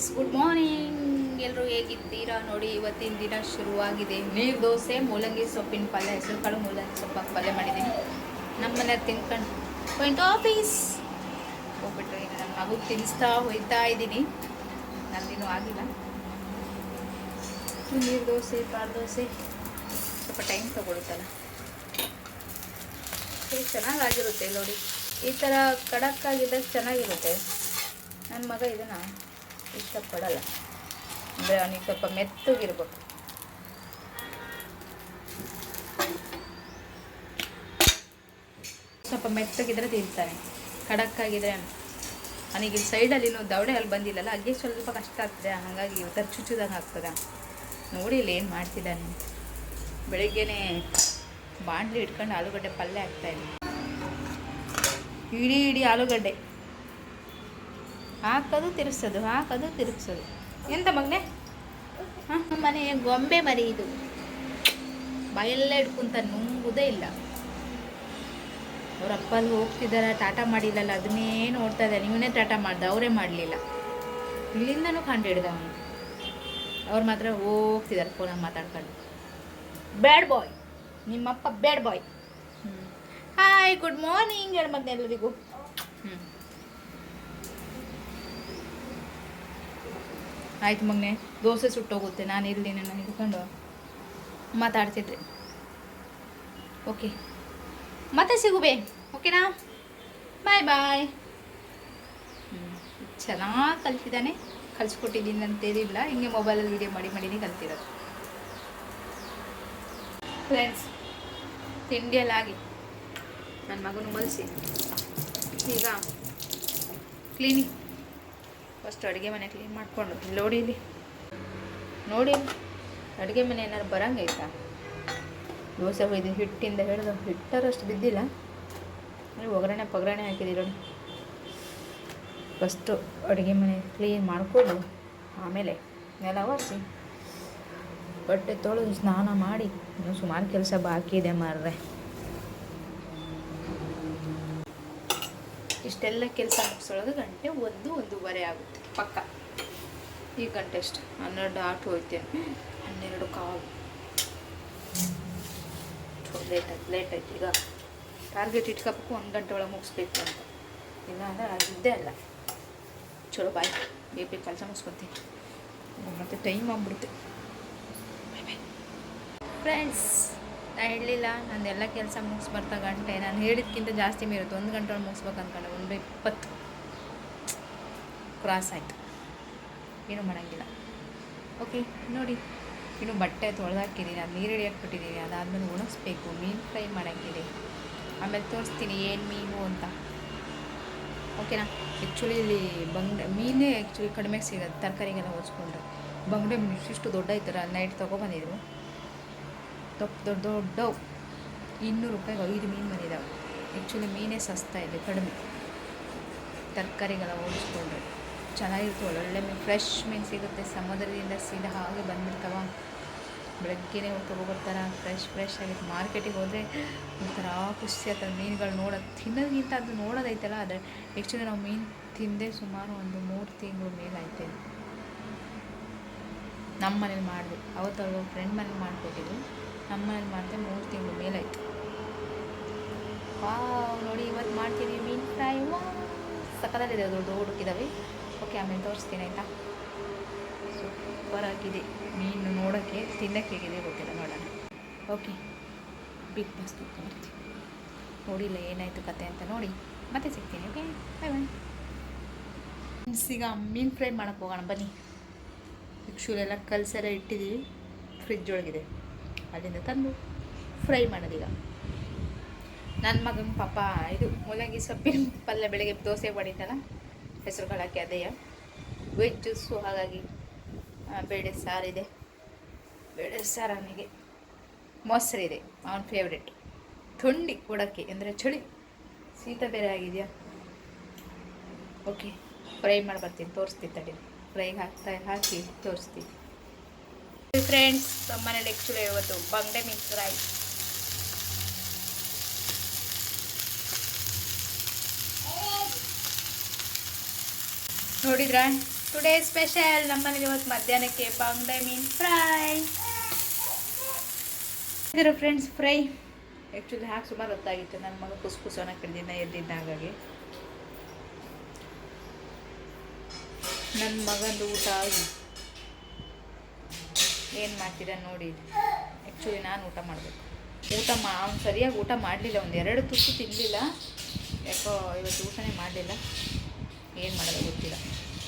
Friends, good morning. ಎಲ್ಲರೂ ಹೇಗಿದ್ದೀರಾ? ನೋಡಿ, ಇವತ್ತಿನ ದಿನ ಶುರುವಾಗಿದೆ. ನೀರು ದೋಸೆ, ಮೂಲಂಗಿ ಸೊಪ್ಪಿನ ಪಲ್ಯ, ಹೆಸರು ಕಾಳು ಮೂಲಂಗಿ ಸೊಪ್ಪಿನ ಪಲ್ಯ ಮಾಡಿದ್ದೀನಿ. ನಮ್ಮ ಮನೆ ತಿನ್ಕೊಂಡು ಪಾಯಿಂಟ್ ಆಫೀಸ್. ಈಗ ನನ್ನ ಮಗು ತಿನ್ನಿಸ್ತಾ ಹೋಯ್ತಾ ಇದ್ದೀನಿ. ನಂದಿನೂ ಆಗಿಲ್ಲ. ನೀರು ದೋಸೆ ಪಾರ್ ದೋಸೆ. ಸ್ವಲ್ಪ ಟೈಮ್ ತಗೊಳುತ್ತಲ್ಲ. ಚೆನ್ನಾಗಿ ಚೆನ್ನಾಗಾಗಿರುತ್ತೆ ನೋಡಿ. ಈ ಥರ ಕಡಕ್ಕಾಗಿದ್ದಾಗ ಚೆನ್ನಾಗಿರುತ್ತೆ. ನನ್ನ ಮಗ ಇದನ್ನು ಇಷ್ಟಪಡಲ್ಲ. ಅಂದರೆ ಅವನಿಗೆ ಸ್ವಲ್ಪ ಮೆತ್ತಗಿರ್ಬೇಕು. ಸ್ವಲ್ಪ ಮೆತ್ತಗಿದ್ರೆ ತಿಂತಾನೆ. ಖಡಕ್ಕಾಗಿದ್ರೆ ಅವನಿಗೆ ಸೈಡಲ್ಲಿ ಇನ್ನೂ ದವಡೆ ಅಲ್ಲಿ ಬಂದಿಲ್ಲಲ್ಲ ಅಗ್ಗೆ ಸ್ವಲ್ಪ ಕಷ್ಟ ಆಗ್ತದೆ. ಹಾಗಾಗಿ ಇವತ್ತು ಚುಚ್ಚಿದಂಗೆ ಆಗ್ತದೆ. ನೋಡಿ ಇಲ್ಲಿ ಏನು ಮಾಡ್ತಿದ್ದಾನೆ. ಬೆಳಿಗ್ಗೆನೇ ಬಾಣಲಿ ಇಟ್ಕೊಂಡು ಆಲೂಗಡ್ಡೆ ಪಲ್ಯ ಆಗ್ತಾಯಿದೆ ಇಡೀ ಇಡೀ ಆಲೂಗಡ್ಡೆ. ಹಾಕೋದು ತಿರುಗಿಸೋದು ಹಾಕೋದು ತಿರುಗಿಸೋದು. ಎಂತ ಮಗನೆ? ಹಾಂ? ಮನೆ ಗೊಂಬೆ ಮರಿ ಇದು. ಬಾಯೆಲ್ಲ ಇಟ್ಕೊಂತ ನುಂಗುದೇ ಇಲ್ಲ. ಅವ್ರ ಅಪ್ಪಲ್ಲಿ ಹೋಗ್ತಿದ್ದಾರೆ ಟಾಟಾ ಮಾಡಿಲ್ಲಲ್ಲ ಅದನ್ನೇ ನೋಡ್ತಾ ಇದ್ದಾರೆ ಇವನೇ ಟಾಟಾ ಮಾಡ್ದೆ ಅವರೇ ಮಾಡಲಿಲ್ಲ. ಇಲ್ಲಿಂದನೂ ಕಂಡು ಹಿಡ್ದ ಅವನು ಅವ್ರು ಮಾತ್ರ ಹೋಗ್ತಿದ್ದಾರೆ ಫೋನಾಗ ಮಾತಾಡ್ಕೊಂಡು. ಬ್ಯಾಡ್ ಬಾಯ್ ನಿಮ್ಮಪ್ಪ bad boy hi good morning ಹೇಳ ಮತ್ತೆ ಎಲ್ಲರಿಗೂ ಹ್ಞೂ ಆಯ್ತು ಮಗನೆ, ದೋಸೆ ಸುಟ್ಟೋಗುತ್ತೆ, ನಾನು ಇಲ್ಲಿ ನನ್ನ ಹಿಡ್ಕೊಂಡು ಮಾತಾಡ್ತಿದ್ದೆ. ಓಕೆ ಮತ್ತೆ ಸಿಗುಬೇ ಓಕೆನಾ ಬಾಯ್ ಬಾಯ್ ಚೆನ್ನಾಗಿ ಕಲ್ತಿದ್ದಾನೆ. ಕಲಿಸ್ಕೊಟ್ಟಿದ್ದೀನಿ ಅಂತೇನಿಲ್ಲ ಹಿಂಗೆ ಮೊಬೈಲಲ್ಲಿ ವೀಡಿಯೋ ಮಾಡಿ ಮಾಡಿನೇ ಕಲ್ತಿರೋದು. ಫ್ರೆಂಡ್ಸ್ ತಿಂಡಿಯೆಲ್ಲ ಆಗಿ. ನನ್ನ ಮಗನ ಮಲಸಿ. ಈಗ ಕ್ಲೀನಿಂಗ್ ಫಸ್ಟ್ ಅಡುಗೆ ಮನೆ ಕ್ಲೀನ್ ಮಾಡಿಕೊಂಡು ನೋಡಿ ಇಲ್ಲಿ. ನೋಡಿ ಅಡುಗೆ ಮನೆ ಏನಾರು ಬರಂಗೈತಾ ದೋಸೆ ಹೊಯ್ದು ಹಿಟ್ಟಿಂದ ಹಿಡಿದು ಹಿಟ್ಟರಷ್ಟು ಬಿದ್ದಿಲ್ಲ. ಒಗ್ಗರಣೆ ಪಗರಣೆ ಹಾಕಿದ್ದೀರ ಫಸ್ಟು ಅಡುಗೆ ಮನೆ ಕ್ಲೀನ್ ಮಾಡಿಕೊಂಡು ಆಮೇಲೆ ನೆಲ ಒರೆಸಿ ಬಟ್ಟೆ ತೊಳೆದು ಸ್ನಾನ ಮಾಡಿ ಇನ್ನೂ ಸುಮಾರು ಕೆಲಸ ಬಾಕಿ ಇದೆ ಮಾರ್ರೆ. ಇಷ್ಟೆಲ್ಲ ಕೆಲಸ ಮುಗಿಸೋಳಗೆ ಗಂಟೆ ಒಂದು, ಒಂದೂವರೆ ಆಗುತ್ತೆ. ಪಕ್ಕ. ಈ ಗಂಟೆ ಅಷ್ಟು. ಹನ್ನೆರಡು ಆಟು ಹೋಯ್ತೇನೆ ಹನ್ನೆರಡು ಕಾಲು. ಲೇಟ್ ಆಯ್ತು ಲೇಟ್ ಆಯ್ತು. ಈಗ ಟಾರ್ಗೆಟ್ ಇಟ್ಕೋಬೇಕು, ಒಂದು ಗಂಟೆ ಒಳಗೆ ಮುಗಿಸ್ಬೇಕು ಅಂತ. ಇಲ್ಲ ಅಂದರೆ ಆಗಿದ್ದೇ ಅಲ್ಲ. ಚಲೋ ಬಾಯ್ ಬೇಗ ಬೇಗ ಕೆಲಸ ಮುಗಿಸ್ಕೊತೀನಿ. ಮತ್ತೆ ಟೈಮ್ ಆಗ್ಬಿಡುತ್ತೆ. ಫ್ರೆಂಡ್ಸ್ ನಾ ಹೇಳಲಿಲ್ಲ ಎಲ್ಲ ಕೆಲಸ ಮುಗಿಸ್ಬರ್ತಾ ಗಂಟೆ. ನಾನು ಹೇಳಿದ್ಕಿಂತ ಜಾಸ್ತಿ ಮೀರುತ್ತೆ. ಒಂದು ಗಂಟೆ ಒಳಗೆ ಮುಗಿಸ್ಬೇಕು ಅಂದ್ಕೊಂಡೆ ಒಂದು ಇಪ್ಪತ್ತು. ಕ್ರಾಸ್ ಆಯಿತು. ಏನು ಮಾಡೋಂಗಿಲ್ಲ. ಓಕೆ ನೋಡಿ. ಇನ್ನು ಬಟ್ಟೆ ತೊಳೆದಾಕಿದ್ದೀನಿ ಅದು ನೀರು ಹಿಡಿಯಕ್ಕೆ ಬಿಟ್ಟಿದ್ದೀನಿ ಅದಾದಮೇಲೆ ಉಣಿಸ್ಬೇಕು. ಮೀನು ಫ್ರೈ ಮಾಡೋಂಗಿದೆ. ಆಮೇಲೆ ತೋರಿಸ್ತೀನಿ. ಏನು ಮೀನು ಅಂತ. ಓಕೆನಾ ಆ್ಯಕ್ಚುಲಿ ಇಲ್ಲಿ ಬಂಗ್ಡೆ ಮೀನೇ ಆ್ಯಕ್ಚುಲಿ ಕಡಿಮೆ ಸಿಗೋದು ತರಕಾರಿಗೆಲ್ಲ ಹೋಲಿಸ್ಕೊಂಡ್ರೆ ಬಂಗ್ಡೆ ಮೀನು ಇಷ್ಟು ದೊಡ್ಡ ಇತ್ತು ನೈಟ್ ತೊಗೊಬಂದಿದ್ರು. ದೊಡ್ಡ ದೊಡ್ಡ ದೊಡ್ಡವು ಇನ್ನೂರು ರೂಪಾಯಿಗೆ ಐದು ಮೀನು ಬಂದಿದ್ದಾವೆ ಆ್ಯಕ್ಚುಲಿ ಮೀನೇ ಸಸ್ತಾ ಇದೆ, ಕಡಿಮೆ. ತರಕಾರಿಗೆಲ್ಲ ಓಡಿಸ್ಕೊಂಡ್ರೆ ಚೆನ್ನಾಗಿರ್ತವೆ ಒಳ್ಳೊಳ್ಳೆ ಮೀನು ಫ್ರೆಶ್ ಮೀನು ಸಿಗುತ್ತೆ. ಸಮುದ್ರದಿಂದ ಸೀದಾ ಹಾಗೆ ಬಂದಿರ್ತಾವ ಬೆಳಗ್ಗೆನೇ ತೊಗೊಬರ್ತಾರೆ ಫ್ರೆಶ್ ಫ್ರೆಶ್ ಆಗಿತ್ತು ಮಾರ್ಕೆಟಿಗೆ ಹೋದರೆ ಒಂಥರ ಖುಷಿ ಆಗ್ತದೆ. ಮೀನುಗಳು ನೋಡೋದು ತಿನ್ನೋದಕ್ಕಿಂತ ಅದು ನೋಡೋದೈತಲ್ಲ, ಆದರೆ ಆ್ಯಕ್ಚುಲಿ ನಾವು ಮೀನು ತಿಂದೆ ಸುಮಾರು ಒಂದು ಮೂರು ತಿಂಗಳು ಮೇಲಾಯ್ತು. ನಮ್ಮ ಮನೇಲಿ ಮಾಡಿದೆ ಅವತ್ತು ಫ್ರೆಂಡ್ ಮನೇಲಿ ಮಾಡಿಕೊಟ್ಟಿದ್ದು ನಮ್ಮ ಮನೇಲಿ ಮಾಡಿದೆ ಮೂರು ತಿಂಗಳು ಮೇಲಾಯಿತು. ವಾವ್, ನೋಡಿ ಇವತ್ತು ಮಾಡ್ತೀನಿ ಮೀನು ಫ್ರೈ. ವಾ ಸಕ್ಕದಲ್ಲಿದೆ ಅದು ಹುಡುಕಿದ್ದಾವೆ ಓಕೆ, ಆಮೇಲೆ ತೋರಿಸ್ತೀನಿ, ಆಯಿತಾ? ಸೂಪರ್ ಆಗಿದೆ ಮೀನು ನೋಡೋಕ್ಕೆ ತಿನ್ನೋಕ್ಕೆ ಹೇಗಿದೆ ಗೊತ್ತಿಲ್ಲ, ನೋಡೋಣ. ಓಕೆ, ಬಿಗ್ ಬಾಸ್ ಬರ್ತೀನಿ. ನೋಡಿಲ್ಲ ಏನಾಯಿತು ಕತೆ ಅಂತ ನೋಡಿ. ಮತ್ತೆ ಸಿಗ್ತೀನಿ, ಓಕೆ? ಬಾಯ್ ಬಾಯ್ ಸಿಗ ಮೀನು ಫ್ರೈ ಮಾಡೋಕ್ಕೆ ಹೋಗೋಣ, ಬನ್ನಿ. ಭಿಕ್ಷುಲೆಲ್ಲ ಕಲ್ಸೆಲ್ಲ ಇಟ್ಟಿದ್ದೀವಿ. ಫ್ರಿಜ್ ಒಳಗಿದೆ. ಅಲ್ಲಿಂದ ತಂದು ಫ್ರೈ ಮಾಡೋದೀಗ. ನನ್ನ ಮಗನ ಪಾಪ ಇದು ಮೂಲಂಗಿ ಸೊಪ್ಪಿನ ಪಲ್ಯ ಬೆಳಗ್ಗೆ ದೋಸೆ ಮಾಡಿದ್ದಲ್ಲ ಹೆಸರು ಹಾಕಿ ಅದೇ ವೆಜ್ ಜ್ಯೂಸು ಹಾಗಾಗಿ ಬೇಳೆ ಸಾರಿದೆ ಬೇಳೆ ಸಾರು ಅವನಿಗೆ ಮೊಸರಿದೆ ಅವನ ಫೇವ್ರೆಟ್ ಥಂಡಿ ಕೊಡೋಕ್ಕೆ ಅಂದರೆ ಚಳಿ. ಶೀತ ಬೇರೆ ಆಗಿದೆಯಾ? ಓಕೆ ಫ್ರೈ ಮಾಡಿ ಬರ್ತೀನಿ, ತೋರಿಸ್ತೀನಿ ತಡಿ ಫ್ರೈಗೆ ಹಾಕ್ತಾ ಹಾಕಿ ತೋರಿಸ್ತೀನಿ. ಫ್ರೆಂಡ್ಸ್ ನಮ್ಮ ಮನೇಲಿ ಆ್ಯಕ್ಚುಲಿ ಇವತ್ತು ಬಂಗಡೆ ಮೀನು ಫ್ರೈ ನೋಡಿದ್ರಾ? ಟುಡೇ ಸ್ಪೆಷಲ್ ನಮ್ಮನೇಲಿ ಇವತ್ತು ಮಧ್ಯಾಹ್ನಕ್ಕೆ ಬಂಗ್ಡೆ ಮೀನ್ ಫ್ರೈ ಇದ್ರು ಫ್ರೆಂಡ್ಸ್ ಫ್ರೈ ಆ್ಯಕ್ಚುಲಿ ಹಾಕಿ ಸುಮಾರು ಹೊತ್ತಾಗಿತ್ತು. ನನ್ನ ಮಗ ಕುಸ್ ಕುಸೋನ ಕಡಿದಿನ ಎದ್ದಿದ್ದ ಹಾಗಾಗಿ. ನನ್ನ ಮಗಂದು ಊಟ ಆಗಿ. ಏನು ಮಾಡ್ತೀರ ನೋಡಿ. ಆ್ಯಕ್ಚುಲಿ ನಾನು ಊಟ ಮಾಡಬೇಕು. ಊಟ ಮಾ, ಅವ್ನು ಸರಿಯಾಗಿ ಊಟ ಮಾಡಲಿಲ್ಲ, ಒಂದು ಎರಡು ತುತ್ತು ತಿನ್ನಲಿಲ್ಲ ಯಾಕೋ ಇವತ್ತು ಊಟನೇ ಮಾಡಲಿಲ್ಲ. ಏನು ಮಾಡೋದು ಗೊತ್ತಿಲ್ಲ.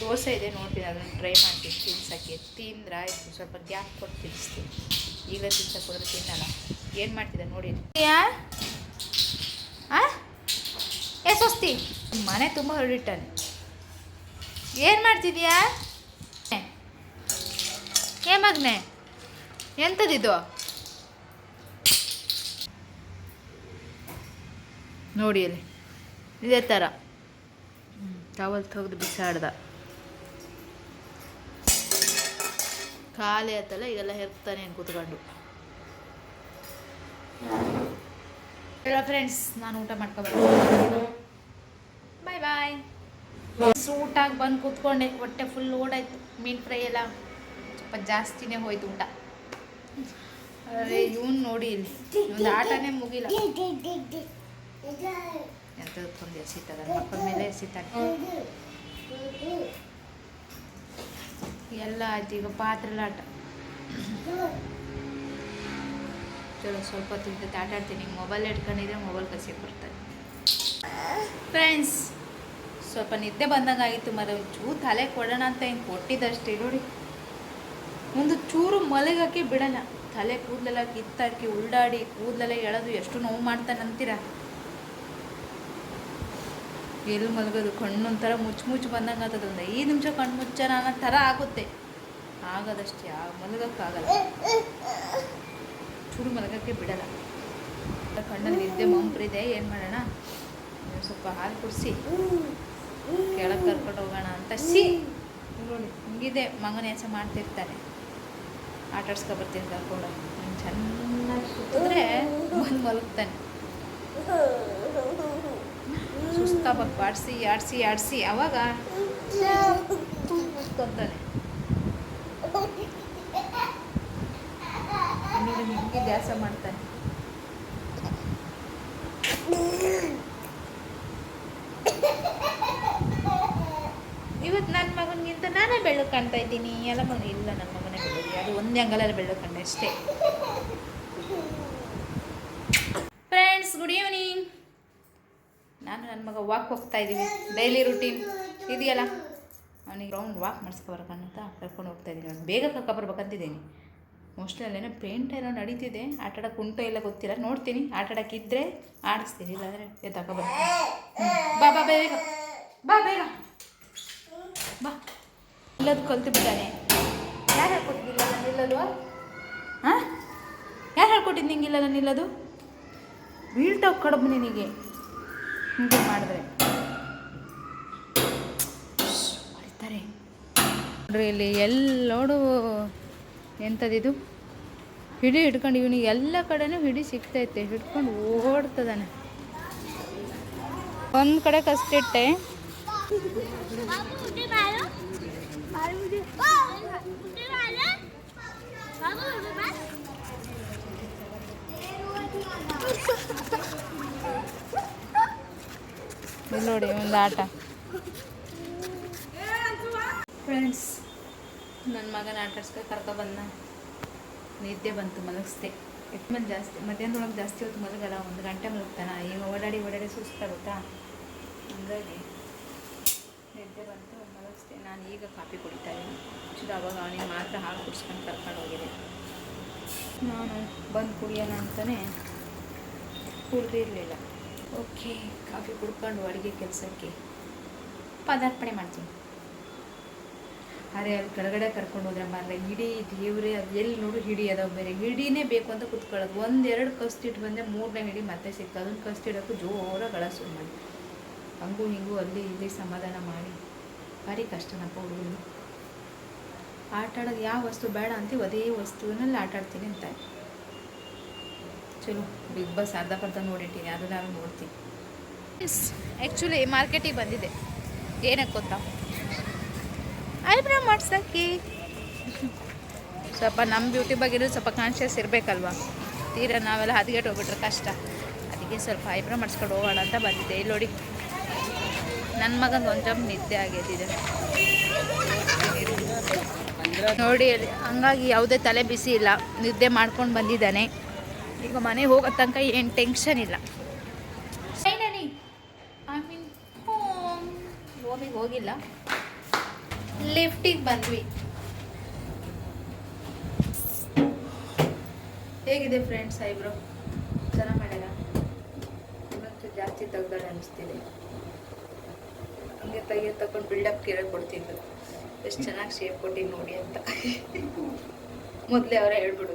ದೋಸೆ ಇದೆ ನೋಡ್ತೀನಿ, ಅದನ್ನು ಟ್ರೈ ಮಾಡ್ತೀನಿ, ತಿನ್ಸೋಕ್ಕೆ. ತಿಂದ್ರೆ ಆಯಿತು ಸ್ವಲ್ಪ ಗ್ಯಾಪ್ ಕೊಟ್ಟು ತಿನ್ನಿಸ್ತೀನಿ ಈಗ ತಿನ್ಸಕ್ಕೆ ಹೋದ್ರೆ ತಿನ್ನಲ್ಲ. ಏನು ಮಾಡ್ತಿದ್ದೆ ನೋಡಿ. ಏ ಸ್ವಸ್ತಿ, ಮನೆ ತುಂಬ ಹೊರಡಿಟ್ಟಾನೆ. ಏನು ಮಾಡ್ತಿದ್ಯಾ? ಏ ಮಗ್ನೆ ಎಂಥದಿದು ನೋಡಿ ಅಲ್ಲಿ ಇದೇ ಥರ. ಟವಲ್ ತೆಗೆದು ಬಿಸಾಡ್ದ. ಖಾಲಿ ಆಯ್ತಲ್ಲ ಈಗೆಲ್ಲ ಹೆರ್ತಾನೆ ಕೂತ್ಕೊಂಡು. ಎಲ್ಲ ಫ್ರೆಂಡ್ಸ್ ನಾನು ಊಟ ಮಾಡ್ಕೋಬೇಕು. ಬಾಯ್ ಬಾಯ್ ಊಟಾಗಿ ಬಂದು ಕೂತ್ಕೊಂಡೆ ಹೊಟ್ಟೆ ಫುಲ್ ಓಡಾಯ್ತು ಮೀನು ಫ್ರೈ ಎಲ್ಲ ಸ್ವಲ್ಪ ಜಾಸ್ತಿನೇ ಹೋಯ್ತು ಊಟ. ಅರೆ, ಇವನು ನೋಡಿ ಇಲ್ಲಿ. ಒಂದು ಆಟನೇ ಮುಗಿಲ್ಲ. ಎಂಥದಕ್ಕೊಂದು ಎಸಿತದ ಮಕ್ಕಳ ಮೇಲೆ ಎಸಿತಾರೆ ಎಲ್ಲ ಆಯ್ತು, ಈಗ ಪಾತ್ರೆಲಾಟ ಚಲೋ, ಸ್ವಲ್ಪ ಹೊತ್ತಿರ್ತೈತೆ ಆಟ ಆಡ್ತೀನಿ ಮೊಬೈಲ್ ಇಟ್ಕೊಂಡಿದ್ರೆ ಮೊಬೈಲ್ ಕಸಿ ಬರ್ತಾರೆ ಫ್ರೆಂಡ್ಸ್ ಸ್ವಲ್ಪ ನಿದ್ದೆ ಬಂದಂಗೆ ಆಗಿತ್ತು ಮರ. ಜೂ ತಲೆ ಕೊಡೋಣ ಅಂತ ಹಿಂಗೆ ಕೊಟ್ಟಿದ್ದಷ್ಟೇ, ನೋಡಿ. ಒಂದು ಚೂರು ಮಲಗಕ್ಕೆ ಬಿಡಲ್ಲ. ತಲೆ ಕೂದಲೆಲ್ಲ ಕಿತ್ತಾಕಿ ಉಳ್ಳಾಡಿ ಕೂದಲೆಲ್ಲ ಎಳೆದು ಎಷ್ಟು ನೋವು ಮಾಡ್ತಾನಂತೀರ ಎಲ್ಲಿ ಮಲಗೋದು? ಕಣ್ಣೊಂಥರ ಮುಚ್ಚು ಮುಚ್ಚು ಬಂದಂಗೆ ಆಗ್ತದೆ. ಒಂದು ಐದು ನಿಮಿಷ ಕಣ್ಣು ಮುಚ್ಚನ ಅನ್ನೋ ಥರ ಆಗುತ್ತೆ. ಆಗೋದಷ್ಟೇ, ಆ ಮಲಗೋಕ್ಕಾಗಲ್ಲ. ಚೂರು ಮಲಗಕ್ಕೆ ಬಿಡಲ್ಲ. ಕಣ್ಣಲ್ಲಿ ನಿದ್ದೆ ಮಂಪ್ರಿದೆ ಏನು ಮಾಡೋಣ? ಸ್ವಲ್ಪ ಹಾಲು ಕುಡಿಸಿ. ಕೆಳಗೆ ಕರ್ಕೊಂಡು ಹೋಗೋಣ ಅಂತ. ಸಿ! ನೋಡಿ ಹಿಂಗಿದೆ, ಮಗನ ಹೆಸ ಮಾಡ್ತಿರ್ತಾನೆ ಆಟ ಆಡ್ಸ್ಕೊ ಬರ್ತೀನಿ ಕರ್ಕೊಂಡು ಅವ್ನು ಚೆನ್ನಾಗಿ ಸುತ್ತಿದ್ರೆ ಬಂದು ಮಲಗ್ತಾನೆ. ಸುಸ್ತಾಗಿ ಆಡಿಸಿ ಆಡಿಸಿ ಆಡಿಸಿ. ಅವಾಗ ಮುಚ್ಕೊಂತಾನೆ ನೋಡಿ ಹಿಂಗೆ ದ್ಯಾಸ ಮಾಡ್ತಾನೆ ಇವತ್ತು ನನ್ನ ಮಗನಿಗಿಂತ ನಾನೇ ಕಾಣ್ತಾ ಇದ್ದೀನಿ ಎಲ್ಲ ಮಗನ ಇಲ್ಲ ನನ್ನ ಮನೆ ಬೆಳಗ್ಗೆ ಅದು ಒಂದೇ ಅಂಗಲಲ್ಲಿ ಬೆಳಕಂಡೆ ಕಂಡೆ ಅಷ್ಟೇ. ಫ್ರೆಂಡ್ಸ್ ಗುಡ್ ಈವ್ನಿಂಗ್ ನಾನು ನನ್ನ ಮಗ ವಾಕ್ ಹೋಗ್ತಾ ಇದ್ದೀನಿ ಡೈಲಿ ರುಟೀನ್ ಇದೆಯಲ್ಲ? ಅವನಿಗೆ ರೌಂಡ್ ವಾಕ್ ಮಾಡಿಸ್ಕೊಬರ್ಕಂತ ಕರ್ಕೊಂಡು ಹೋಗ್ತಾ ಇದ್ದೀನಿ. ಅವ್ನು ಬೇಗ ಕರ್ಕೊಬರ್ಬೇಕಂತಿದ್ದೀನಿ ಮೋಸ್ಟ್ಲಿ ಅಲ್ಲೇನೋ ಪೇಂಟ್ ಏನೋ ನಡೀತಿದೆ. ಆಟ ಆಡೋಕೆ ಉಂಟೋ ಇಲ್ಲ ಗೊತ್ತಿಲ್ಲ. ನೋಡ್ತೀನಿ ಆಟ ಆಡೋಕೆ ಇದ್ದರೆ ಆಡಿಸ್ತೀನಿ ಇಲ್ಲಾಂದರೆ ಎತ್ತಕೊಬರ್ತೀನಿ ಬಾ ಬಾ, ಬೇಗ. ಬಾ ಬೇಗ. ಬಾ. ಇಲ್ಲದು ಕಲ್ತು ಬಿಟ್ಟಾನೆ ಯಾರು ಹೇಳ್ಕೊಟ್ಟಿದ್ದಿಲ್ಲ ನಾನು ಇಲ್ಲದು? ಹಾಂ? ಯಾರು ಹೇಳ್ಕೊಟ್ಟಿದ್ದು ನಿಂಗಿಲ್ಲ ನಾನು ಇಲ್ಲದು? ಬೀಳ್ತಾವ ಕಡಬು ನಿನಗೆ. ಹಿಂಗೆ ಮಾಡಿದ್ರೆ. ಹೊಡಿತಾರೆ. ನೋಡ್ರಿ ಇಲ್ಲಿ ಎಲ್ಲೋಡು ಎಂಥದಿದು ಹಿಡಿ ಹಿಡ್ಕೊಂಡು ಇವನಿಗೆ ಎಲ್ಲ ಕಡೆನೂ ಹಿಡಿ ಸಿಗ್ತೈತೆ. ಹಿಡ್ಕೊಂಡು ಓಡ್ತದಾನೆ. ಒಂದು ಕಡೆ ಕಷ್ಟಿಟ್ಟೆ ನೋಡಿ, ಒಂದು ಆಟ. ಫ್ರೆಂಡ್ಸ್ ನನ್ನ ಮಗನ ಆಟಾಡ್ಸ್ಕೊಂಡು ಕರ್ಕ ಬಂದ ನಿದ್ದೆ ಬಂತು, ಮಲಗಿಸ್ದೆ. ಎಟ್ಮೇಲೆ ಜಾಸ್ತಿ, ಮಧ್ಯಾಹ್ನದೊಳಗೆ ಜಾಸ್ತಿ ಹೊತ್ತು ಮಲಗಲ್ಲ, ಒಂದು ಗಂಟೆ ಮಲಗ್ತಾನ. ಈಗ ಓಡಾಡಿ ಓಡಾಡಿ ಸುಸ್ತಾಗುತ್ತಾ? ಹಂಗಾಗಿ ನಾನು ಈಗ ಕಾಫಿ ಕುಡಿತಾ ಇದ್ದೀನಿ. ಆ್ಯಕ್ಚುಲಿ ಅವಾಗ ಅವನಿಗೆ ಮಾತ್ರ ಹಾಲು ಕುಡಿಸ್ಕೊಂಡು ಕರ್ಕೊಂಡು ಹೋಗಿದೆ ನಾನು ಬಂದು ಕುಡಿಯೋಣ ಅಂತಲೇ ಕುಡ್ದಿರಲಿಲ್ಲ ಓಕೆ, ಕಾಫಿ ಕುಡ್ಕೊಂಡು ಅಡುಗೆ ಕೆಲಸಕ್ಕೆ ಪದಾರ್ಪಣೆ ಮಾಡ್ತೀನಿ. ಅರೆ, ಅಲ್ಲಿ ಕೆಳಗಡೆ ಕರ್ಕೊಂಡು ಹೋದ್ರೆ ಹಿಡಿ ದೇವ್ರೆ, ಅದು ಎಲ್ಲಿ ನೋಡು ಹಿಡಿ ಅದಾವ ಬೇರೆ ಹಿಡಿನೇ ಬೇಕು ಅಂತ ಕುತ್ಕೊಳ್ಳೋದು. ಒಂದೆರಡು ಕಸ್ತಿಟ್ಟು ಬಂದರೆ ಮೂರನೇ ಹಿಡಿ ಮತ್ತೆ ಸಿಕ್ತು. ಅದನ್ನು ಕಸ್ತಿಡೋಕ್ಕೂ ಜೋರಾಗಿ ಗಳಸು ಮಾಡಿ. ಹಂಗೂ ಹಿಂಗೂ ಅಲ್ಲಿ ಇಲ್ಲಿ ಸಮಾಧಾನ ಮಾಡಿ. ಭಾರಿ ಕಷ್ಟನಪ್ಪ ಹುಡುಗರು ಆಟ ಆಡೋದು ಯಾವ ವಸ್ತು ಬೇಡ ಅಂತೀವಿ ಅದೇ ವಸ್ತುವಿನಲ್ಲಿ ಆಟ ಆಡ್ತೀನಿ ಅಂತ. ಚಲೋ, ಬಿಗ್ ಬಾಸ್ ಅರ್ಧ ಪರ್ಧ ನೋಡಿಟ್ಟಿನಿ ಅದನ್ನ ನಾನು ನೋಡ್ತೀನಿ ಆ್ಯಕ್ಚುಲಿ ಮಾರ್ಕೆಟಿಗೆ ಬಂದಿದೆ. ಏನಕ್ಕೆ ಗೊತ್ತಾ? ಐಬ್ರೋ ಮಾಡ್ಸಕ್ಕೆ ಸ್ವಲ್ಪ ನಮ್ಮ ಬ್ಯೂಟಿ ಬಗ್ಗೆನೂ ಸ್ವಲ್ಪ ಕಾನ್ಷಿಯಸ್ ಇರಬೇಕಲ್ವಾ? ತೀರಾ ನಾವೆಲ್ಲ ಹದಗೆಟ್ಟು ಹೋಗ್ಬಿಟ್ರೆ ಕಷ್ಟ. ಅದಕ್ಕೆ ಸ್ವಲ್ಪ ಐಬ್ರೋ ಮಾಡಿಸ್ಕೊಂಡು ಹೋಗೋಣ ಅಂತ ಬಂದಿದ್ದೆ. ಇಲ್ಲಿ ನೋಡಿ ನನ್ನ ಮಗಂದು ಒಂದು ಜಂಪ್ ನಿದ್ದೆ ಆಗೈತಿದೆ. ನೋಡಿ ಹೇಳಿ ಹಂಗಾಗಿ ಯಾವುದೇ ತಲೆ ಬಿಸಿ ಇಲ್ಲ. ನಿದ್ದೆ ಮಾಡ್ಕೊಂಡು ಬಂದಿದ್ದಾನೆ. ಈಗ ಮನೆಗೆ ಹೋಗೋ ತನಕ ಏನು ಟೆನ್ಷನ್ ಇಲ್ಲ. ಫೈನಲಿ ಐ ಮೀನ್ ಹೋಮ್ ಹೋಗಿಲ್ಲ. ಲಿಫ್ಟಿಗೆ ಬಂದ್ವಿ. ಹೇಗಿದೆ ಫ್ರೆಂಡ್ಸ್ ಐಬ್ರೋ? ಚೆನ್ನಾಗಿ ಮಾಡಿಲ್ಲ. ಇವತ್ತು ಜಾಸ್ತಿ ತೆಗ್ದಾಳೆ ಅನಿಸ್ತಿದೆ. ಹಂಗೆ ತೆಗಿಯೋ ತಗೊಂಡು ಬಿಲ್ಡಪ್ ಕೇಳಿ ಕೊಡ್ತಿದ್ದು ಎಷ್ಟು ಚೆನ್ನಾಗಿ ಶೇಪ್ ಕೊಟ್ಟಿದ್ದು ನೋಡಿ ಅಂತ. ಮೊದಲೇ ಅವರೇ ಹೇಳ್ಬಿಡು